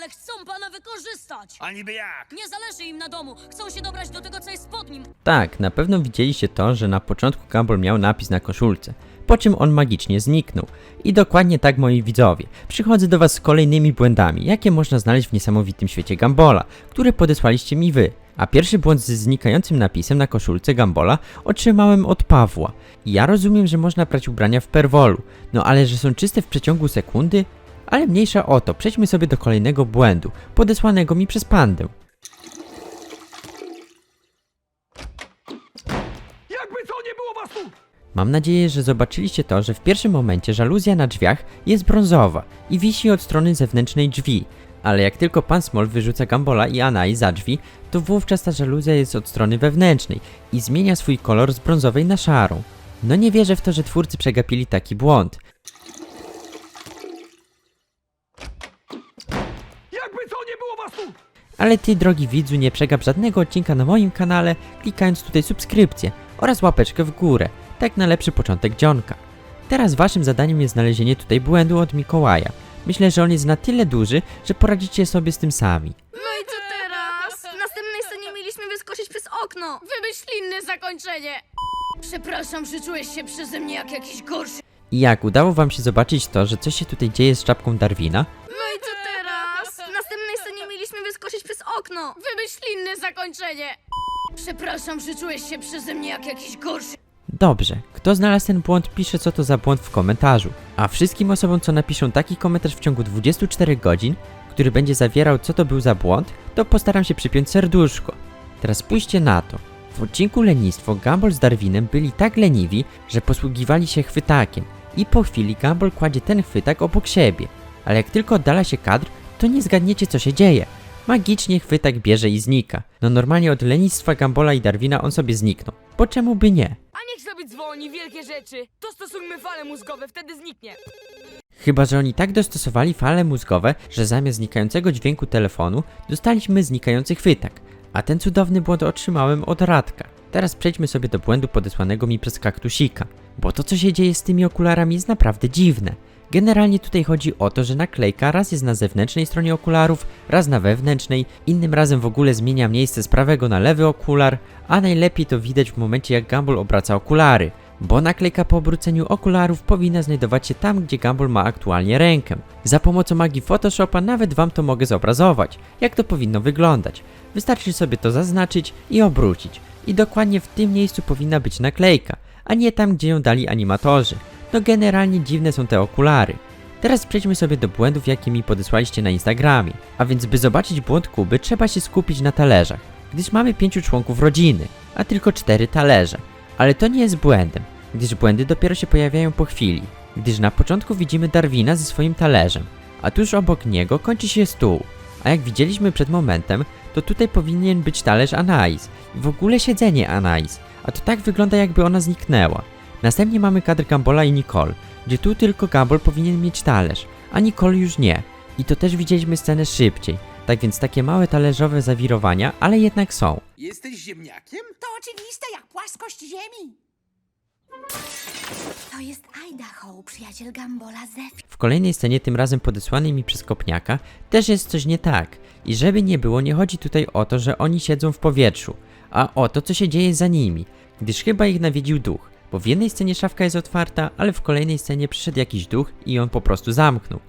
ale chcą pana wykorzystać. A niby jak? Nie zależy im na domu, chcą się dobrać do tego, co jest pod nim. Tak, na pewno widzieliście to, że na początku Gumball miał napis na koszulce, po czym on magicznie zniknął. I dokładnie tak moi widzowie, przychodzę do was z kolejnymi błędami, jakie można znaleźć w niesamowitym świecie Gambola, które podesłaliście mi wy. A pierwszy błąd z znikającym napisem na koszulce Gambola otrzymałem od Pawła. I ja rozumiem, że można prać ubrania w perwolu, no ale że są czyste w przeciągu sekundy? Ale mniejsza o to, przejdźmy sobie do kolejnego błędu, podesłanego mi przez pandę. Jakby co nie było was tu! Mam nadzieję, że zobaczyliście to, że w pierwszym momencie żaluzja na drzwiach jest brązowa i wisi od strony zewnętrznej drzwi, ale jak tylko pan Small wyrzuca Gambola i Anai za drzwi, to wówczas ta żaluzja jest od strony wewnętrznej i zmienia swój kolor z brązowej na szarą. No nie wierzę w to, że twórcy przegapili taki błąd. Jakby co nie było was tu! Ale ty, drogi widzu, nie przegap żadnego odcinka na moim kanale, klikając tutaj subskrypcję oraz łapeczkę w górę, tak na lepszy początek dzionka. Teraz waszym zadaniem jest znalezienie tutaj błędu od Mikołaja. Myślę, że on jest na tyle duży, że poradzicie sobie z tym sami. No i co teraz? W następnej scenie mieliśmy wyskoczyć przez okno. Wymyśl inne zakończenie. Przepraszam, że czułeś się przeze mnie jak jakiś gorszy. I jak udało wam się zobaczyć to, że coś się tutaj dzieje z czapką Darwina? No i co okno. Wymyśl inne zakończenie. Przepraszam, że czułeś się przeze mnie jak jakiś gorszy. Dobrze, kto znalazł ten błąd, pisze co to za błąd w komentarzu. A wszystkim osobom, co napiszą taki komentarz w ciągu 24 godzin, który będzie zawierał co to był za błąd, to postaram się przypiąć serduszko. Teraz spójrzcie na to. W odcinku Lenistwo Gumball z Darwinem byli tak leniwi, że posługiwali się chwytakiem i po chwili Gumball kładzie ten chwytak obok siebie. Ale jak tylko oddala się kadr, to nie zgadniecie co się dzieje. Magicznie chwytak bierze i znika. No normalnie od lenistwa Gambola i Darwina on sobie zniknął. Po czemu by nie? A niech sobie dzwoni, wielkie rzeczy. Dostosujmy fale mózgowe, wtedy zniknie. Chyba, że oni tak dostosowali fale mózgowe, że zamiast znikającego dźwięku telefonu dostaliśmy znikający chwytak. A ten cudowny błąd otrzymałem od Radka. Teraz przejdźmy sobie do błędu podesłanego mi przez kaktusika. Bo to, co się dzieje z tymi okularami jest naprawdę dziwne. Generalnie tutaj chodzi o to, że naklejka raz jest na zewnętrznej stronie okularów, raz na wewnętrznej, innym razem w ogóle zmienia miejsce z prawego na lewy okular, a najlepiej to widać w momencie jak Gumball obraca okulary, bo naklejka po obróceniu okularów powinna znajdować się tam, gdzie Gumball ma aktualnie rękę. Za pomocą magii Photoshopa nawet wam to mogę zobrazować, jak to powinno wyglądać. Wystarczy sobie to zaznaczyć i obrócić. I dokładnie w tym miejscu powinna być naklejka, a nie tam, gdzie ją dali animatorzy. No generalnie dziwne są te okulary. Teraz przejdźmy sobie do błędów, jakie mi podesłaliście na Instagramie. A więc, by zobaczyć błąd Kuby, trzeba się skupić na talerzach, gdyż mamy pięciu członków rodziny, a tylko cztery talerze. Ale to nie jest błędem, gdyż błędy dopiero się pojawiają po chwili, gdyż na początku widzimy Darwina ze swoim talerzem, a tuż obok niego kończy się stół. A jak widzieliśmy przed momentem, to tutaj powinien być talerz Anais i w ogóle siedzenie Anais, a to tak wygląda jakby ona zniknęła. Następnie mamy kadr Gambola i Nicole, gdzie tu tylko Gumball powinien mieć talerz, a Nicole już nie. I to też widzieliśmy scenę szybciej. Tak więc takie małe talerzowe zawirowania, ale jednak są. Jesteś ziemniakiem? To oczywiste jak płaskość Ziemi. To jest Idaho, przyjaciel Gambola Zef. W kolejnej scenie, tym razem podesłanej mi przez kopniaka, też jest coś nie tak. I żeby nie było, nie chodzi tutaj o to, że oni siedzą w powietrzu, a o to, co się dzieje za nimi, gdyż chyba ich nawiedził duch. Bo w jednej scenie szafka jest otwarta, ale w kolejnej scenie przyszedł jakiś duch i on po prostu zamknął.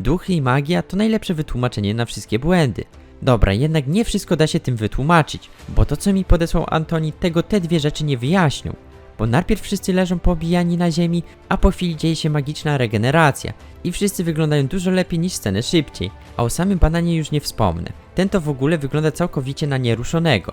Duchy i magia to najlepsze wytłumaczenie na wszystkie błędy. Dobra, jednak nie wszystko da się tym wytłumaczyć, bo to co mi podesłał Antoni, tego te dwie rzeczy nie wyjaśnią. Bo najpierw wszyscy leżą pobijani na ziemi, a po chwili dzieje się magiczna regeneracja i wszyscy wyglądają dużo lepiej niż sceny szybciej. A o samym bananie już nie wspomnę. Ten to w ogóle wygląda całkowicie na nieruszonego.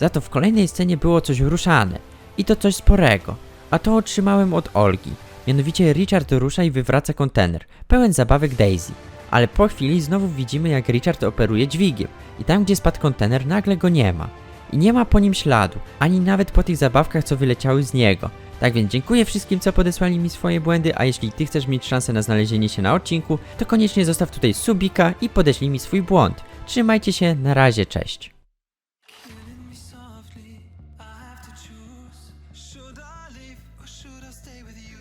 Za to w kolejnej scenie było coś ruszane. I to coś sporego. A to otrzymałem od Olgi. Mianowicie Richard rusza i wywraca kontener, pełen zabawek Daisy. Ale po chwili znowu widzimy jak Richard operuje dźwigiem i tam gdzie spadł kontener nagle go nie ma. I nie ma po nim śladu, ani nawet po tych zabawkach co wyleciały z niego. Tak więc dziękuję wszystkim co podesłali mi swoje błędy, a jeśli ty chcesz mieć szansę na znalezienie się na odcinku, to koniecznie zostaw tutaj subika i podeślij mi swój błąd. Trzymajcie się, na razie, cześć. Or should I stay with you?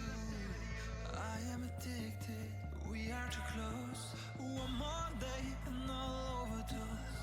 I am addicted, we are too close. One more day and I'll overdose.